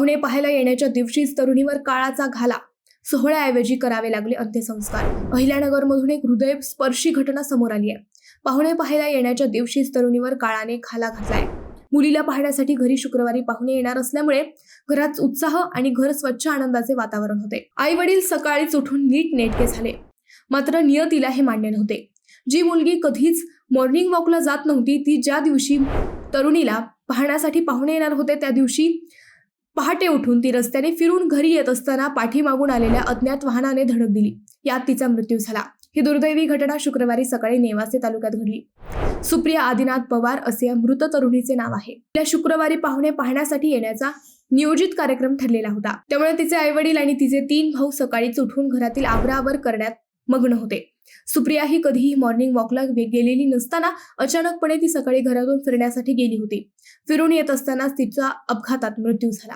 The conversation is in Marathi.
पाहुणे पाहायला येण्याच्या दिवशीच तरुणीवर काळाचा घाला. सोहळ्याऐवजी करावे लागले अंत्यसंस्कार. अहिल्यानगरमधून एक हृदय स्पर्शी घटना समोर आली आहे. पाहुणे पाहायला येण्याच्या दिवशीच तरुणीवर काळाने घाला घातलाय. मुलीला पाहण्यासाठी घरी शुक्रवारी पाहुणे येणार असल्यामुळे घरात उत्साह आणि घर स्वच्छ आनंदाचे वातावरण होते. आई वडील सकाळीच उठून नीट नेटके झाले. मात्र नियतीला हे मान्य नव्हते. जी मुलगी कधीच मॉर्निंग वॉकला जात नव्हती ती ज्या दिवशी तरुणीला पाहण्यासाठी पाहुणे येणार होते त्या दिवशी पहाटे उठून ती रस्त्याने फिरून घरी येत असताना पाठीमागून आलेल्या अज्ञात वाहनाने धडक दिली. यात तिचा मृत्यू झाला. ही दुर्दैवी घटना शुक्रवारी सकाळी नेवासे तालुक्यात घडली. सुप्रिया आदिनाथ पवार असे या मृत तरुणीचे नाव आहे. त्या शुक्रवारी पाहुणे पाहण्यासाठी येण्याचा नियोजित कार्यक्रम ठरलेला होता. त्यामुळे तिचे आईवडील आणि तिचे तीन भाऊ सकाळीच उठून घरातील आवरावर करण्यात मग्न होते. सुप्रिया ही कधीही मॉर्निंग वॉकला गेलेली नसताना अचानकपणे ती सकाळी घरातून फिरण्यासाठी गेली होती. फिरून येत असतानाच तिचा अपघातात मृत्यू झाला.